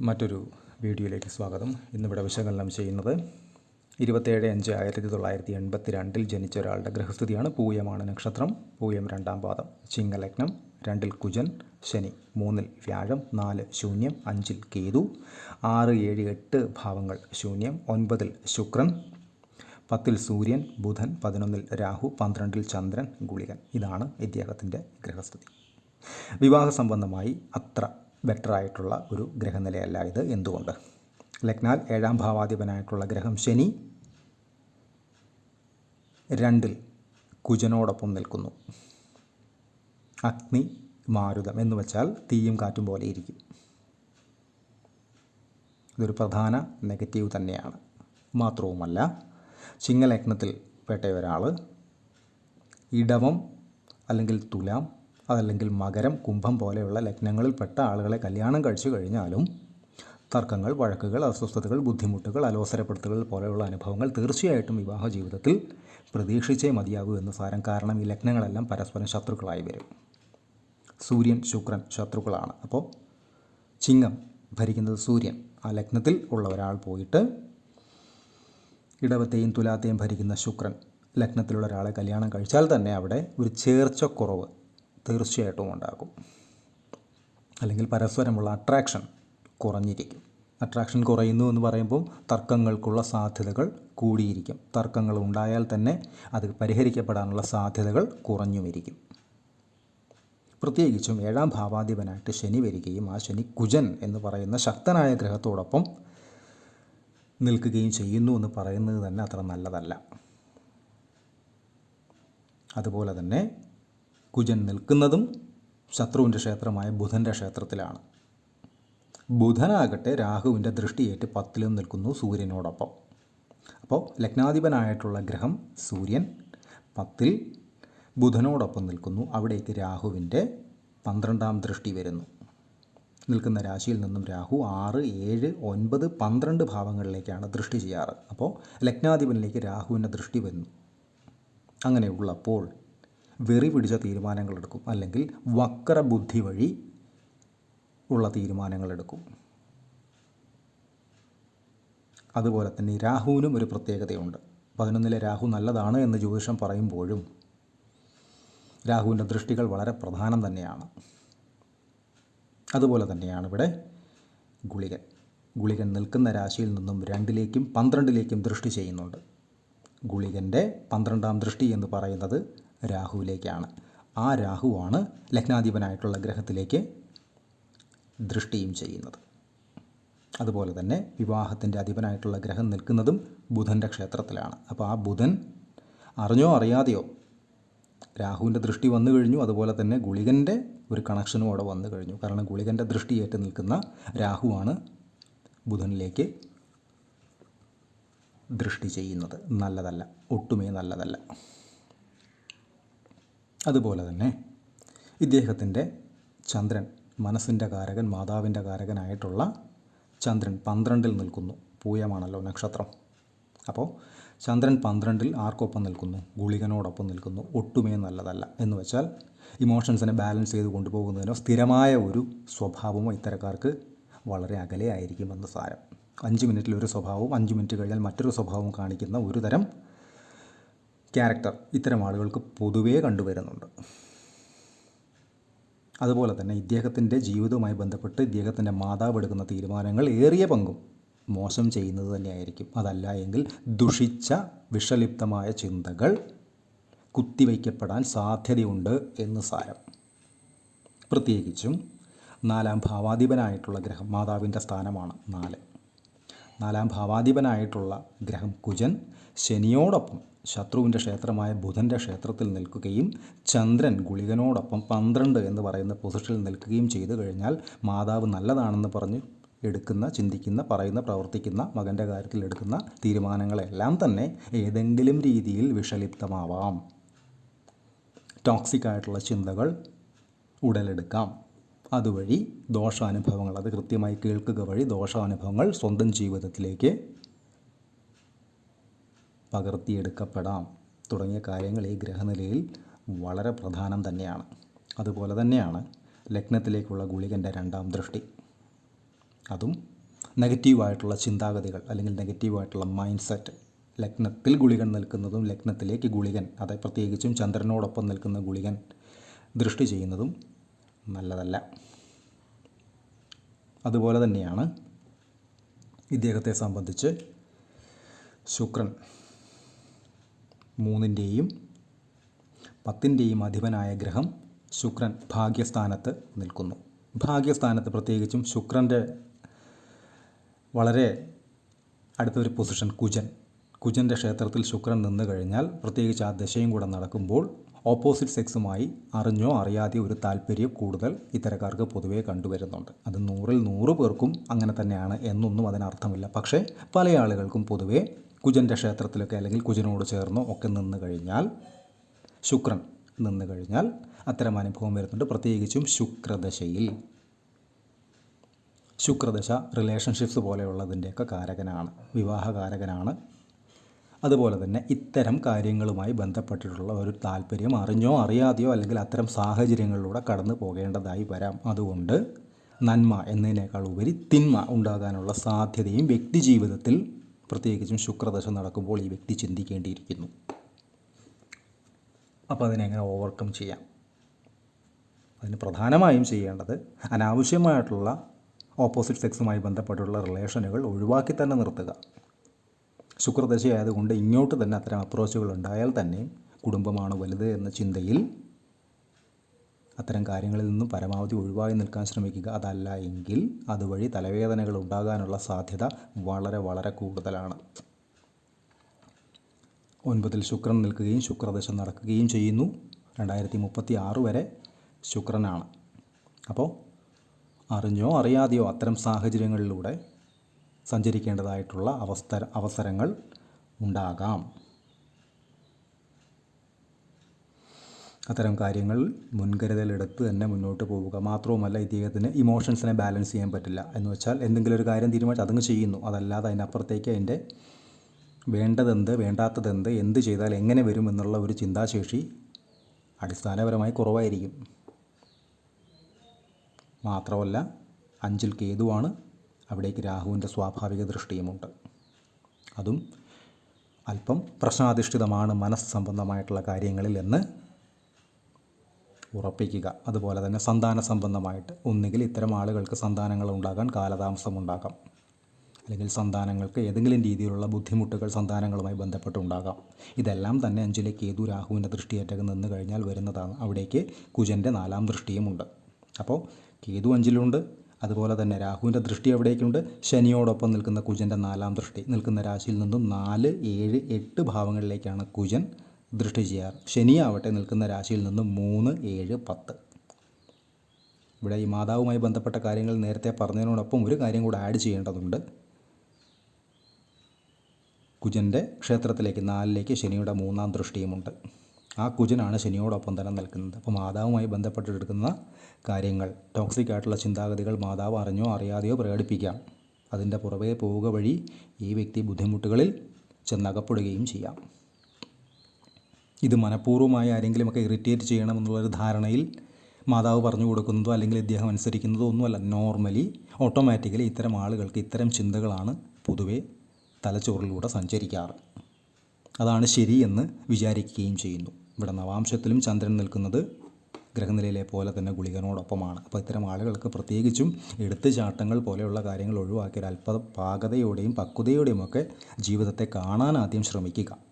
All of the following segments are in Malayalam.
മറ്റൊരു വീഡിയോയിലേക്ക് സ്വാഗതം. ഇന്നിവിടെ വിശകലനം ചെയ്യുന്നത് ഇരുപത്തേഴ് അഞ്ച് ആയിരത്തി തൊള്ളായിരത്തി എൺപത്തി രണ്ടിൽ ജനിച്ച ഒരാളുടെ ഗ്രഹസ്ഥിതിയാണ് പൂയമാണ് നക്ഷത്രം. പൂയം രണ്ടാം പാദം ചിങ്ങലഗ്നം രണ്ടിൽ കുജൻ ശനി മൂന്നിൽ വ്യാഴം നാല് ശൂന്യം അഞ്ചിൽ കേതു ആറ് ഏഴ് എട്ട് ഭാവങ്ങൾ ശൂന്യം ഒൻപതിൽ ശുക്രൻ പത്തിൽ സൂര്യൻ ബുധൻ പതിനൊന്നിൽ രാഹു പന്ത്രണ്ടിൽ ചന്ദ്രൻ ഗുളികൻ. ഇതാണ് ഇദ്ദേഹത്തിന്റെ ഗ്രഹസ്ഥിതി വിവാഹ സംബന്ധമായി അത്ര ബെറ്റർ ആയിട്ടുള്ള ഒരു ഗ്രഹനിലയല്ല ഇത് എന്തുകൊണ്ട്? ലഗ്നാൽ ഏഴാം ഭാവാധിപനായിട്ടുള്ള ഗ്രഹം ശനി രണ്ടിൽ കുജനോടൊപ്പം നിൽക്കുന്നു. അഗ്നി മാരുതം എന്ന് വെച്ചാൽ തീയും കാറ്റും പോലെ ഇരിക്കും. ഇതൊരു പ്രധാന നെഗറ്റീവ് തന്നെയാണ്. മാത്രവുമല്ല ചിങ്ങലഗ്നത്തിൽ പെട്ട ഒരാൾ ഇടവം അല്ലെങ്കിൽ തുലാം അതല്ലെങ്കിൽ മകരം കുംഭം പോലെയുള്ള ലഗ്നങ്ങളിൽപ്പെട്ട ആളുകളെ കല്യാണം കഴിച്ചു കഴിഞ്ഞാലും തർക്കങ്ങൾ വഴക്കുകൾ അസ്വസ്ഥതകൾ ബുദ്ധിമുട്ടുകൾ അലോസരപ്പെടുത്തുകൾ പോലെയുള്ള അനുഭവങ്ങൾ തീർച്ചയായിട്ടും വിവാഹ ജീവിതത്തിൽ പ്രതീക്ഷിച്ചേ മതിയാകൂ എന്ന് സാരം കാരണം ഈ ലഗ്നങ്ങളെല്ലാം പരസ്പരം ശത്രുക്കളായി വരും. സൂര്യൻ ശുക്രൻ ശത്രുക്കളാണ്. അപ്പോൾ ചിങ്ങം ഭരിക്കുന്നത് സൂര്യൻ. ആ ലഗ്നത്തിൽ ഉള്ള ഒരാൾ പോയിട്ട് ഇടവത്തെയും തുലാത്തെയും ഭരിക്കുന്ന ശുക്രൻ ലഗ്നത്തിലുള്ള ഒരാളെ കല്യാണം കഴിച്ചാൽ തന്നെ അവിടെ ഒരു ചേർച്ചക്കുറവ് തീർച്ചയായിട്ടും ഉണ്ടാകും അല്ലെങ്കിൽ പരസ്പരമുള്ള അട്രാക്ഷൻ കുറഞ്ഞിരിക്കും. അട്രാക്ഷൻ കുറയുന്നു എന്ന് പറയുമ്പോൾ തർക്കങ്ങൾക്കുള്ള സാധ്യതകൾ കൂടിയിരിക്കും. തർക്കങ്ങൾ ഉണ്ടായാൽ തന്നെ അത് പരിഹരിക്കപ്പെടാനുള്ള സാധ്യതകൾ കുറഞ്ഞു വരിക്കും പ്രത്യേകിച്ചും ഏഴാം ഭാവാധിപനായിട്ട് ശനി വരികയും ആ ശനി കുജൻ എന്ന് പറയുന്ന ശക്തനായ ഗ്രഹത്തോടൊപ്പം നിൽക്കുകയും ചെയ്യുന്നു എന്ന് പറയുന്നത് തന്നെ അത്ര നല്ലതല്ല. അതുപോലെ തന്നെ കുജൻ നിൽക്കുന്നതും ശത്രുവിന്റെ ക്ഷേത്രമായ ബുധന്റെ ക്ഷേത്രത്തിലാണ്. ബുധനാകട്ടെ രാഹുവിന്റെ ദൃഷ്ടിയേറ്റ് പത്തിലും നിൽക്കുന്നു സൂര്യനോടൊപ്പം. അപ്പോൾ ലഗ്നാധിപനായിട്ടുള്ള ഗ്രഹം സൂര്യൻ പത്തിൽ ബുധനോടൊപ്പം നിൽക്കുന്നു. അവിടേക്ക് രാഹുവിന്റെ പന്ത്രണ്ടാം ദൃഷ്ടി വരുന്നു. നിൽക്കുന്ന രാശിയിൽ നിന്നും രാഹു ആറ് ഏഴ് ഒൻപത് പന്ത്രണ്ട് ഭാവങ്ങളിലേക്കാണ് ദൃഷ്ടി ചെയ്യാറ്. അപ്പോൾ ലഗ്നാധിപനിലേക്ക് രാഹുവിന്റെ ദൃഷ്ടി വരുന്നു. അങ്ങനെയുള്ളപ്പോൾ വെറി പിടിച്ച തീരുമാനങ്ങൾ എടുക്കും അല്ലെങ്കിൽ വക്ര ബുദ്ധി വഴി ഉള്ള തീരുമാനങ്ങൾ എടുക്കും അതുപോലെ തന്നെ രാഹുവിനും ഒരു പ്രത്യേകതയുണ്ട്. പതിനൊന്നിലെ രാഹു നല്ലതാണ് എന്ന് ജ്യോതിഷം പറയുമ്പോഴും രാഹുവിന്റെ ദൃഷ്ടികൾ വളരെ പ്രധാനം തന്നെയാണ്. അതുപോലെ തന്നെയാണ് ഇവിടെ ഗുളികൻ. ഗുളികൻ നിൽക്കുന്ന രാശിയിൽ നിന്നും രണ്ടിലേക്കും പന്ത്രണ്ടിലേക്കും ദൃഷ്ടി ചെയ്യുന്നുണ്ട്. ഗുളികന്റെ പന്ത്രണ്ടാം ദൃഷ്ടി എന്ന് പറയുന്നത് രാഹുവിലേക്കാണ്. ആ രാഹുവാണ് ലഗ്നാധിപനായിട്ടുള്ള ഗ്രഹത്തിലേക്ക് ദൃഷ്ടിയും ചെയ്യുന്നത്. അതുപോലെ തന്നെ വിവാഹത്തിന്റെ അധിപനായിട്ടുള്ള ഗ്രഹം നിൽക്കുന്നതും ബുധന്റെ ക്ഷേത്രത്തിലാണ്. അപ്പോൾ ആ ബുധൻ അറിഞ്ഞോ അറിയാതെയോ രാഹുവിന്റെ ദൃഷ്ടി വന്നു കഴിഞ്ഞു. അതുപോലെ തന്നെ ഗുളികന്റെ ഒരു കണക്ഷനും അവിടെ വന്നു കഴിഞ്ഞു. കാരണം ഗുളികന്റെ ദൃഷ്ടി ഏറ്റു നിൽക്കുന്ന രാഹുവാണ് ബുധനിലേക്ക് ദൃഷ്ടി ചെയ്യുന്നത്. നല്ലതല്ല ഒട്ടുമേ നല്ലതല്ല. അതുപോലെ തന്നെ ഇദ്ദേഹത്തിന്റെ ചന്ദ്രൻ മനസ്സിന്റെ കാരകൻ മാതാവിന്റെ കാരകനായിട്ടുള്ള ചന്ദ്രൻ പന്ത്രണ്ടിൽ നിൽക്കുന്നു. പൂയമാണല്ലോ നക്ഷത്രം. അപ്പോൾ ചന്ദ്രൻ പന്ത്രണ്ടിൽ ആർക്കൊപ്പം നിൽക്കുന്നു? ഗുളികനോടൊപ്പം നിൽക്കുന്നു. ഒട്ടുമേ നല്ലതല്ല. എന്ന് വെച്ചാൽ ഇമോഷൻസിനെ ബാലൻസ് ചെയ്ത് കൊണ്ടുപോകുന്നതിനോ സ്ഥിരമായ ഒരു സ്വഭാവമോ ഇത്തരക്കാർക്ക് വളരെ അകലെ ആയിരിക്കുമെന്ന് സാരം. അഞ്ച് മിനിറ്റിൽ ഒരു സ്വഭാവവും അഞ്ച് മിനിറ്റ് കഴിഞ്ഞാൽ മറ്റൊരു സ്വഭാവവും കാണിക്കുന്ന ഒരു തരം ക്യാരക്ടർ ഇത്തരം ആളുകൾക്ക് പൊതുവേ കണ്ടുവരുന്നുണ്ട്. അതുപോലെ തന്നെ ഇദ്ദേഹത്തിന്റെ ജീവിതവുമായി ബന്ധപ്പെട്ട് ഇദ്ദേഹത്തിന്റെ മാതാവ് എടുക്കുന്ന തീരുമാനങ്ങൾ ഏറിയ പങ്കും മോശം ചെയ്യുന്നത് തന്നെയായിരിക്കും. അതല്ല എങ്കിൽ ദുഷിച്ച വിഷലിപ്തമായ ചിന്തകൾ കുത്തിവയ്ക്കപ്പെടാൻ സാധ്യതയുണ്ട് എന്ന് സാരം. പ്രത്യേകിച്ചും നാലാം ഭാവാധിപനായിട്ടുള്ള ഗ്രഹം മാതാവിന്റെ സ്ഥാനമാണ് നാല്. നാലാം ഭാവാധിപനായിട്ടുള്ള ഗ്രഹം കുജൻ ശനിയോടൊപ്പം ശത്രുവിന്റെ ക്ഷേത്രമായ ബുധന്റെ ക്ഷേത്രത്തിൽ നിൽക്കുകയും ചന്ദ്രൻ ഗുളികനോടൊപ്പം പന്ത്രണ്ട് എന്ന് പറയുന്ന പൊസിഷനിൽ നിൽക്കുകയും ചെയ്തു കഴിഞ്ഞാൽ മാതാവ് നല്ലതാണെന്ന് പറഞ്ഞ് എടുക്കുന്ന ചിന്തിക്കുന്ന പറയുന്ന പ്രവർത്തിക്കുന്ന മകന്റെ കാര്യത്തിൽ എടുക്കുന്ന തീരുമാനങ്ങളെല്ലാം തന്നെ ഏതെങ്കിലും രീതിയിൽ വിഷലിപ്തമാവാം. ടോക്സിക് ആയിട്ടുള്ള ചിന്തകൾ ഉടലെടുക്കാം. അതുവഴി ദോഷാനുഭവങ്ങൾ അത് കൃത്യമായി കേൾക്കുക വഴി ദോഷാനുഭവങ്ങൾ സ്വന്തം ജീവിതത്തിലേക്ക് പകർത്തിയെടുക്കപ്പെടാം. തുടങ്ങിയ കാര്യങ്ങൾ ഈ ഗ്രഹനിലയിൽ വളരെ പ്രധാനം തന്നെയാണ്. അതുപോലെ തന്നെയാണ് ലഗ്നത്തിലേക്കുള്ള ഗുളികന്റെ രണ്ടാം ദൃഷ്ടി. അതും നെഗറ്റീവായിട്ടുള്ള ചിന്താഗതികൾ അല്ലെങ്കിൽ നെഗറ്റീവായിട്ടുള്ള മൈൻഡ് സെറ്റ് ലഗ്നത്തിൽ ഗുളികൻ നിൽക്കുന്നതും ലഗ്നത്തിലേക്ക് ഗുളികൻ അത് പ്രത്യേകിച്ചും ചന്ദ്രനോടൊപ്പം നിൽക്കുന്ന ഗുളികൻ ദൃഷ്ടി ചെയ്യുന്നതും നല്ലതല്ല. അതുപോലെ തന്നെയാണ് ഇദ്ദേഹത്തെ സംബന്ധിച്ച് ശുക്രൻ. മൂന്നിന്റെയും പത്തിന്റെയും അധിപനായ ഗ്രഹം ശുക്രൻ ഭാഗ്യസ്ഥാനത്ത് നിൽക്കുന്നു. ഭാഗ്യസ്ഥാനത്ത് പ്രത്യേകിച്ചും ശുക്രന്റെ വളരെ അടുത്തൊരു പൊസിഷൻ കുജൻ. കുജന്റെ ക്ഷേത്രത്തിൽ ശുക്രൻ നിന്ന് കഴിഞ്ഞാൽ പ്രത്യേകിച്ച് ആ ദശയും കൂടെ നടക്കുമ്പോൾ ഓപ്പോസിറ്റ് സെക്സുമായി അറിഞ്ഞോ അറിയാതെ ഒരു താല്പര്യം കൂടുതൽ ഇത്തരക്കാർക്ക് പൊതുവേ കണ്ടുവരുന്നുണ്ട്. അത് നൂറിൽ നൂറ് പേർക്കും അങ്ങനെ തന്നെയാണ് എന്നൊന്നും അതിനർത്ഥമില്ല. പക്ഷേ പല ആളുകൾക്കും പൊതുവേ കുജന്റെ ക്ഷേത്രത്തിലൊക്കെ അല്ലെങ്കിൽ കുജനോട് ചേർന്നോ ഒക്കെ നിന്ന് കഴിഞ്ഞാൽ ശുക്രൻ നിന്ന് കഴിഞ്ഞാൽ അത്തരം അനുഭവം വരുന്നുണ്ട്. പ്രത്യേകിച്ചും ശുക്രദശയിൽ. ശുക്രദശ റിലേഷൻഷിപ്സ് പോലെയുള്ളതിന്റെയൊക്കെ കാരകനാണ് വിവാഹകാരകനാണ്. അതുപോലെ തന്നെ ഇത്തരം കാര്യങ്ങളുമായി ബന്ധപ്പെട്ടിട്ടുള്ള ഒരു താല്പര്യം അറിഞ്ഞോ അറിയാതെയോ അല്ലെങ്കിൽ അത്തരം സാഹചര്യങ്ങളിലൂടെ കടന്നു പോകേണ്ടതായി വരാം. അതുകൊണ്ട് നന്മ എന്നതിനേക്കാൾ ഉപരി തിന്മ ഉണ്ടാകാനുള്ള സാധ്യതയും വ്യക്തി ജീവിതത്തിൽ പ്രത്യേകിച്ചും ശുക്രദശ നടക്കുമ്പോൾ ഈ വ്യക്തി ചിന്തിക്കേണ്ടിയിരിക്കുന്നു. അപ്പോൾ അതിനെങ്ങനെ ഓവർകം ചെയ്യാം? അതിന് പ്രധാനമായും ചെയ്യേണ്ടത് അനാവശ്യമായിട്ടുള്ള ഓപ്പോസിറ്റ് സെക്സുമായി ബന്ധപ്പെട്ടുള്ള റിലേഷനുകൾ ഒഴിവാക്കി തന്നെ നിർത്തുക. ശുക്രദശയായതുകൊണ്ട് ഇങ്ങോട്ട് തന്നെ അത്തരം അപ്രോച്ചുകൾ ഉണ്ടായാൽ തന്നെ കുടുംബമാണ് വലുത് എന്ന ചിന്തയിൽ അത്തരം കാര്യങ്ങളിൽ നിന്നും പരമാവധി ഒഴിവായി നിൽക്കാൻ ശ്രമിക്കുക. അതല്ല എങ്കിൽ അതുവഴി തലവേദനകൾ ഉണ്ടാകാനുള്ള സാധ്യത വളരെ വളരെ കൂടുതലാണ്. ഒൻപതിൽ ശുക്രൻ നിൽക്കുകയും ശുക്രദശ നടക്കുകയും ചെയ്യുന്നു. രണ്ടായിരത്തി മുപ്പത്തി ആറ് വരെ ശുക്രനാണ്. അപ്പോൾ അറിഞ്ഞോ അറിയാതെയോ അത്തരം സാഹചര്യങ്ങളിലൂടെ സഞ്ചരിക്കേണ്ടതായിട്ടുള്ള അവസ്ഥ അവസരങ്ങൾ ഉണ്ടാകാം. അത്തരം കാര്യങ്ങൾ മുൻകരുതലെടുത്ത് തന്നെ മുന്നോട്ട് പോവുക. മാത്രവുമല്ല ഇദ്ദേഹത്തിന് ഇമോഷൻസിനെ ബാലൻസ് ചെയ്യാൻ പറ്റില്ല. എന്ന് വെച്ചാൽ എന്തെങ്കിലും ഒരു കാര്യം തീരുമാനിച്ച് അതങ്ങ് ചെയ്യുന്നു. അതല്ലാതെ അതിനപ്പുറത്തേക്ക് അതിന്റെ വേണ്ടതെന്ത് വേണ്ടാത്തതെന്ത് എന്ത് ചെയ്താൽ എങ്ങനെ വരും എന്നുള്ള ഒരു ചിന്താശേഷി അടിസ്ഥാനപരമായി കുറവായിരിക്കും. മാത്രമല്ല അഞ്ചിൽ കേതുവാണ്. അവിടേക്ക് രാഹുവിന്റെ സ്വാഭാവിക ദൃഷ്ടിയുമുണ്ട്. അതും അല്പം പ്രശ്നാധിഷ്ഠിതമാണ് മനസ്സ് സംബന്ധമായിട്ടുള്ള കാര്യങ്ങളിൽ എന്ന് ഉറപ്പിക്കുക. അതുപോലെ തന്നെ സന്താന സംബന്ധമായിട്ട് ഒന്നുകിൽ ഇത്തരം ആളുകൾക്ക് സന്താനങ്ങൾ ഉണ്ടാകാൻ കാലതാമസം ഉണ്ടാകാം. അല്ലെങ്കിൽ സന്താനങ്ങൾക്ക് ഏതെങ്കിലും രീതിയിലുള്ള ബുദ്ധിമുട്ടുകൾ സന്താനങ്ങളുമായി ബന്ധപ്പെട്ടുണ്ടാകാം. ഇതെല്ലാം തന്നെ അഞ്ചിലെ കേതു രാഹുവിന്റെ ദൃഷ്ടിയേറ്റകം നിന്ന് കഴിഞ്ഞാൽ വരുന്നതാണ്. അവിടേക്ക് കുജന്റെ നാലാം ദൃഷ്ടിയുമുണ്ട്. അപ്പോൾ കേതു അഞ്ചിലുണ്ട് അതുപോലെ തന്നെ രാഹുവിന്റെ ദൃഷ്ടി എവിടേക്കുണ്ട് ശനിയോടൊപ്പം നിൽക്കുന്ന കുജന്റെ നാലാം ദൃഷ്ടി. നിൽക്കുന്ന രാശിയിൽ നിന്നും നാല് ഏഴ് എട്ട് ഭാവങ്ങളിലേക്കാണ് കുജൻ ദൃഷ്ടി ചെയ്യാറ് ശനിയാവട്ടെ നിൽക്കുന്ന രാശിയിൽ നിന്ന് മൂന്ന് ഏഴ് പത്ത്. ഇവിടെ ഈ മാതാവുമായി ബന്ധപ്പെട്ട കാര്യങ്ങൾ നേരത്തെ പറഞ്ഞതിനോടൊപ്പം ഒരു കാര്യം കൂടെ ആഡ് ചെയ്യേണ്ടതുണ്ട്. കുജന്റെ ക്ഷേത്രത്തിലേക്ക് നാലിലേക്ക് ശനിയുടെ മൂന്നാം ദൃഷ്ടിയുമുണ്ട്. ആ കുജനാണ് ശനിയോടൊപ്പം തന്നെ നിൽക്കുന്നത്. അപ്പോൾ മാതാവുമായി ബന്ധപ്പെട്ടെടുക്കുന്ന കാര്യങ്ങൾ ടോക്സിക് ആയിട്ടുള്ള ചിന്താഗതികൾ മാതാവ് അറിഞ്ഞോ അറിയാതെയോ പ്രകടിപ്പിക്കാം. അതിന്റെ പുറകെ പോവുക വഴി ഈ വ്യക്തി ബുദ്ധിമുട്ടുകളിൽ ചെന്നകപ്പെടുകയും ചെയ്യാം. ഇത് മനഃപൂർവമായി ആരെങ്കിലുമൊക്കെ ഇറിറ്റേറ്റ് ചെയ്യണമെന്നുള്ളൊരു ധാരണയിൽ മാതാവ് പറഞ്ഞു കൊടുക്കുന്നതോ അല്ലെങ്കിൽ ഇദ്ദേഹം അനുസരിക്കുന്നതോ ഒന്നുമല്ല. നോർമലി ഓട്ടോമാറ്റിക്കലി ഇത്തരം ആളുകൾക്ക് ഇത്തരം ചിന്തകളാണ് പൊതുവെ തലച്ചോറിലൂടെ സഞ്ചരിക്കാറ്. അതാണ് ശരിയെന്ന് വിചാരിക്കുകയും ചെയ്യുന്നു. ഇവിടെ നവാംശത്തിലും ചന്ദ്രൻ നിൽക്കുന്നത് ഗ്രഹനിലയിലെ പോലെ തന്നെ ഗുളികനോടൊപ്പമാണ്. അപ്പോൾ ഇത്തരം ആളുകൾക്ക് പ്രത്യേകിച്ചും എടുത്തുചാട്ടങ്ങൾ പോലെയുള്ള കാര്യങ്ങൾ ഒഴിവാക്കി അല്പ പാകതയോടെയും പക്വതയോടെയും ഒക്കെ ജീവിതത്തെ കാണാൻ ആദ്യം ശ്രമിക്കുക.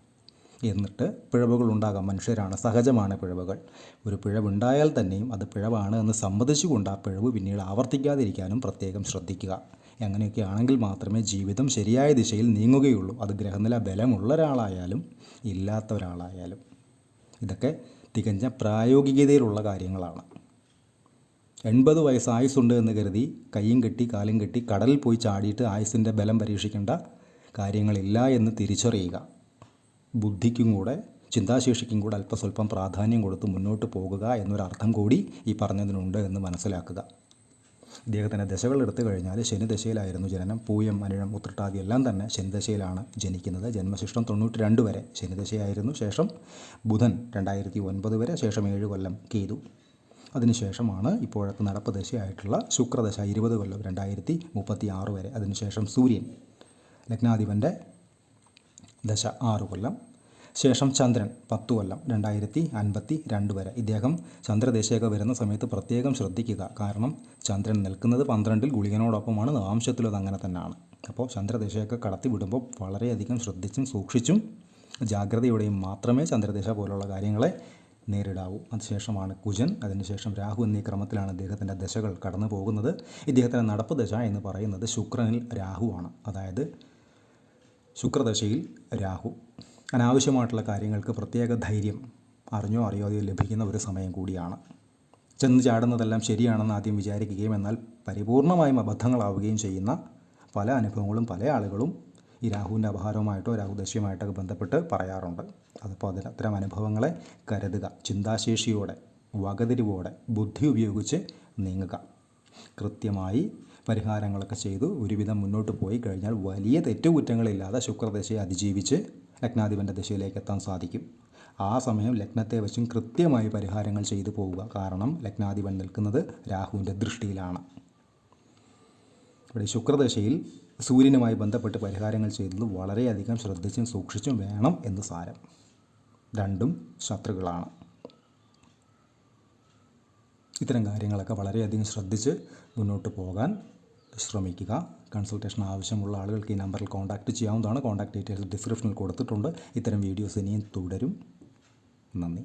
എന്നിട്ട് പിഴവുകൾ ഉണ്ടാകാം. മനുഷ്യരാണ് സഹജമാണ് പിഴവുകൾ. ഒരു പിഴവുണ്ടായാൽ തന്നെയും അത് പിഴവാണ് എന്ന് സമ്മതിച്ചുകൊണ്ട് ആ പിഴവ് പിന്നീട് ആവർത്തിക്കാതിരിക്കാനും പ്രത്യേകം ശ്രദ്ധിക്കുക. അങ്ങനെയൊക്കെ ആണെങ്കിൽ മാത്രമേ ജീവിതം ശരിയായ ദിശയിൽ നീങ്ങുകയുള്ളൂ. അത് ഗ്രഹനില ബലമുള്ള ഒരാളായാലും ഇല്ലാത്ത ഒരാളായാലും. ഇതൊക്കെ തികഞ്ഞ പ്രായോഗികതയിലുള്ള കാര്യങ്ങളാണ്. എൺപത് വയസ്സ് ആയുസ്സുണ്ട് എന്ന് കരുതി കൈയും കെട്ടി കാലും കെട്ടി കടലിൽ പോയി ചാടിയിട്ട് ആയുസിന്റെ ബലം പരീക്ഷിക്കേണ്ട കാര്യങ്ങളില്ല എന്ന് തിരിച്ചറിയുക. ബുദ്ധിക്കും കൂടെ ചിന്താശേഷിക്കും കൂടെ അല്പസ്വല്പം പ്രാധാന്യം കൊടുത്ത് മുന്നോട്ട് പോകുക എന്നൊരർത്ഥം കൂടി ഈ പറഞ്ഞതിനുണ്ട് എന്ന് മനസ്സിലാക്കുക. ഇദ്ദേഹത്തിന്റെ ദശകൾ എടുത്തു കഴിഞ്ഞാൽ ശനിദശയിലായിരുന്നു ജനനം. പൂയം അനിഴം ഉത്രട്ടാതി എല്ലാം തന്നെ ശനിദശയിലാണ് ജനിക്കുന്നത്. ജന്മശിഷ്ടം തൊണ്ണൂറ്റി രണ്ട് വരെ ശനിദശയായിരുന്നു ശേഷം. ബുധൻ രണ്ടായിരത്തി ഒൻപത് വരെ ശേഷം ഏഴ് കൊല്ലം കേതു. അതിനുശേഷമാണ് ഇപ്പോഴത്തെ നടപ്പ് ദശയായിട്ടുള്ള ശുക്രദശ ഇരുപത് കൊല്ലം രണ്ടായിരത്തി മുപ്പത്തി ആറ് വരെ. അതിനുശേഷം സൂര്യൻ. ലഗ്നാധിപന്റെ ദശ ആറ് കൊല്ലം. ശേഷം ചന്ദ്രൻ പത്തു കൊല്ലം രണ്ടായിരത്തി അൻപത്തി രണ്ട് വരെ. ഇദ്ദേഹം ചന്ദ്രദേശയൊക്കെ വരുന്ന സമയത്ത് പ്രത്യേകം ശ്രദ്ധിക്കുക. കാരണം ചന്ദ്രൻ നിൽക്കുന്നത് പന്ത്രണ്ടിൽ ഗുളികനോടൊപ്പമാണ് നാംശത്തിലും അത് അങ്ങനെ തന്നെയാണ്. അപ്പോൾ ചന്ദ്രദേശയൊക്കെ കടത്തി വിടുമ്പോൾ വളരെയധികം ശ്രദ്ധിച്ചും സൂക്ഷിച്ചും ജാഗ്രതയോടെയും മാത്രമേ ചന്ദ്രദേശ പോലുള്ള കാര്യങ്ങളെ നേരിടാവൂ. അതിനുശേഷമാണ് കുജൻ അതിനുശേഷം രാഹു എന്നീ ക്രമത്തിലാണ് ഇദ്ദേഹത്തിന്റെ ദശകൾ കടന്നു പോകുന്നത് ഇദ്ദേഹത്തിന്റെ നടപ്പ് ദശ എന്ന് പറയുന്നത് ശുക്രനിൽ രാഹുവാണ്. അതായത് ശുക്രദശയിൽ രാഹു. അനാവശ്യമായിട്ടുള്ള കാര്യങ്ങൾക്ക് പ്രത്യേക ധൈര്യം അറിഞ്ഞോ അറിയാതെയോ ലഭിക്കുന്ന ഒരു സമയം കൂടിയാണ്. ചെന്ന് ചാടുന്നതെല്ലാം ശരിയാണെന്ന് ആദ്യം വിചാരിക്കുകയും എന്നാൽ പരിപൂർണമായും അബദ്ധങ്ങളാവുകയും ചെയ്യുന്ന പല അനുഭവങ്ങളും പല ആളുകളും ഈ രാഹുവിന്റെ അപഹാരവുമായിട്ടോ രാഹുദശയുമായിട്ടൊക്കെ ബന്ധപ്പെട്ട് പറയാറുണ്ട്. അതിപ്പോൾ അതിൽ അത്തരം അനുഭവങ്ങളെ കരുതുക. ചിന്താശേഷിയോടെ വകതിരിവോടെ ബുദ്ധി ഉപയോഗിച്ച് നീങ്ങുക. കൃത്യമായി പരിഹാരങ്ങളൊക്കെ ചെയ്തു. ഒരുവിധം മുന്നോട്ട് പോയി കഴിഞ്ഞാൽ വലിയ തെറ്റുകുറ്റങ്ങളില്ലാതെ ശുക്രദശയെ അതിജീവിച്ച് ലഗ്നാധിപന്റെ ദശയിലേക്ക് എത്താൻ സാധിക്കും. ആ സമയം ലഗ്നത്തെ വെച്ചും കൃത്യമായി പരിഹാരങ്ങൾ ചെയ്തു പോവുക. കാരണം ലഗ്നാധിപൻ നിൽക്കുന്നത് രാഹുവിന്റെ ദൃഷ്ടിയിലാണ്. ഇവിടെ ശുക്രദശയിൽ സൂര്യനുമായി ബന്ധപ്പെട്ട് പരിഹാരങ്ങൾ ചെയ്തത് വളരെയധികം ശ്രദ്ധിച്ചും സൂക്ഷിച്ചും വേണം എന്ന് സാരം. രണ്ടും ശത്രുക്കളാണ്. ഇത്തരം കാര്യങ്ങളൊക്കെ വളരെയധികം ശ്രദ്ധിച്ച് മുന്നോട്ട് പോകാൻ ശ്രമിക്കുക. കൺസൾട്ടേഷൻ ആവശ്യമുള്ള ആളുകൾക്ക് ഈ നമ്പറിൽ കോൺടാക്റ്റ് ചെയ്യാവുന്നതാണ്. കോൺടാക്ട് ഡീറ്റെയിൽസ് ഡിസ്ക്രിപ്ഷനിൽ കൊടുത്തിട്ടുണ്ട്. ഇത്തരം വീഡിയോസ് ഇനിയും തുടരും. നന്ദി.